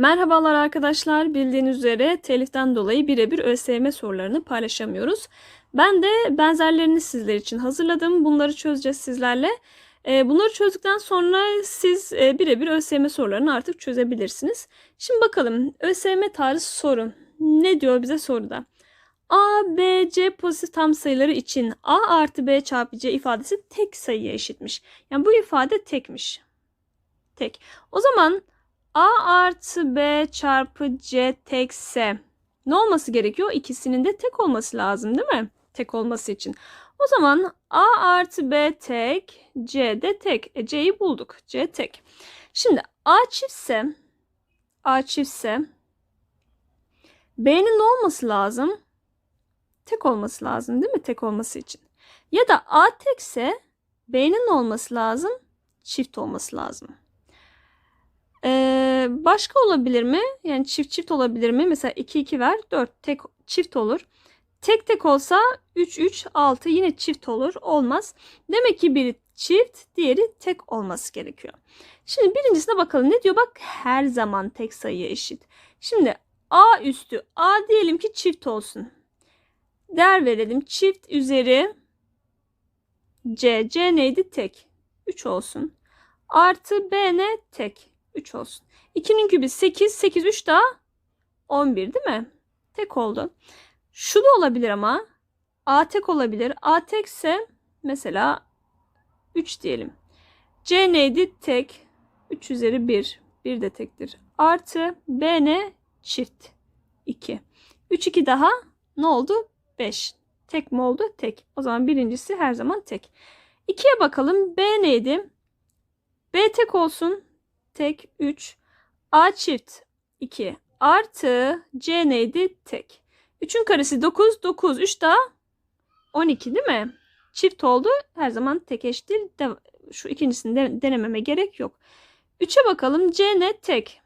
Merhabalar arkadaşlar. Bildiğiniz üzere teliften dolayı birebir ÖSYM sorularını paylaşamıyoruz. Ben de benzerlerini sizler için hazırladım. Bunları çözeceğiz sizlerle. Ee, Bunları çözdükten sonra siz e, birebir ÖSYM sorularını artık çözebilirsiniz. Şimdi bakalım ÖSYM tarzı soru. Ne diyor bize soruda? A, B, C pozitif tam sayıları için A artı B çarpı C ifadesi tek sayıya eşitmiş. Yani bu ifade tekmiş. Tek. O zaman A artı B çarpı C tekse ne olması gerekiyor? İkisinin de tek olması lazım değil mi? Tek olması için. O zaman A artı B tek, C de tek. E, C'yi bulduk. C tek. Şimdi A çiftse A çiftse B'nin ne olması lazım? Tek olması lazım değil mi? Tek olması için. Ya da A tekse B'nin ne olması lazım? Çift olması lazım. Ee, başka olabilir mi? Yani çift çift olabilir mi? Mesela 2 2 ver 4 tek çift olur. Tek tek olsa 3 3 6 yine çift olur. Olmaz. Demek ki biri çift, diğeri tek olması gerekiyor. Şimdi birincisine bakalım. Ne diyor? Bak her zaman tek sayıya eşit. Şimdi A üstü A diyelim ki çift olsun. Değer verelim. Çift üzeri C. C neydi? Tek. 3 olsun. Artı B ne? Tek. 3 olsun. 2'nin kübü 8. 8 3 daha 11 değil mi? Tek oldu. Şu da olabilir ama. A tek olabilir. A tekse mesela 3 diyelim. C neydi? Tek. 3 üzeri 1. 1 de tektir. Artı B ne? Çift. 2. 3 2 daha ne oldu? 5. Tek mi oldu? Tek. O zaman birincisi her zaman tek. 2'ye bakalım. B neydi? B tek olsun. Tek 3. A çift 2. Artı C neydi? Tek. 3'ün karesi 9. 9. 3 daha 12 değil mi? Çift oldu. Her zaman tek eş değil. De, şu ikincisini de, denememe gerek yok. 3'e bakalım. C ne? Tek.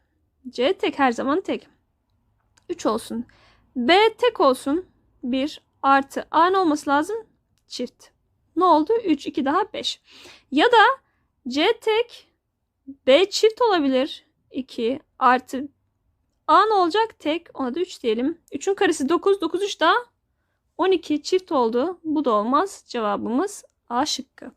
C tek her zaman tek. 3 olsun. B tek olsun. 1 artı A ne olması lazım? Çift. Ne oldu? 3, 2 daha 5. Ya da C tek B çift olabilir. 2 artı A ne olacak? Tek. Ona da 3 diyelim. 3'ün karesi 9. 9 3 daha 12 çift oldu. Bu da olmaz. Cevabımız A şıkkı.